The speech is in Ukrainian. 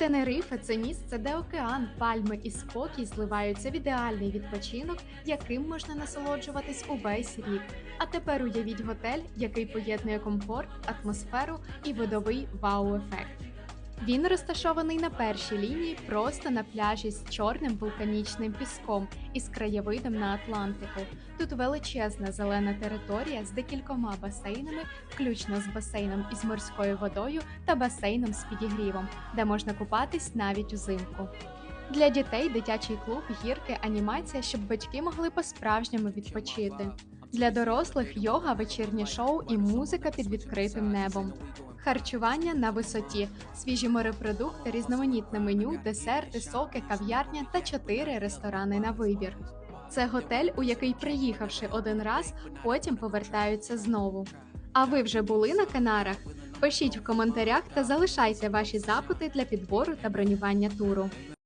Тенерифе це місце, де океан, пальми і спокій зливаються в ідеальний відпочинок, яким можна насолоджуватись увесь рік. А тепер уявіть готель, який поєднує комфорт, атмосферу і видовий вау-ефект. Він розташований на першій лінії просто на пляжі з чорним вулканічним піском і з краєвидом на Атлантику. Тут величезна зелена територія з декількома басейнами, включно з басейном із морською водою та басейном з підігрівом, де можна купатись навіть узимку. Для дітей дитячий клуб, гірки, анімація, щоб батьки могли по-справжньому відпочити. Для дорослих йога, вечірнє шоу і музика під відкритим небом. Харчування на висоті, свіжі морепродукти, різноманітне меню, десерти, соки, кав'ярня та чотири ресторани на вибір. Це готель, у який, приїхавши один раз, потім повертаються знову. А ви вже були на Канарах? Пишіть в коментарях та залишайте ваші запити для підбору та бронювання туру.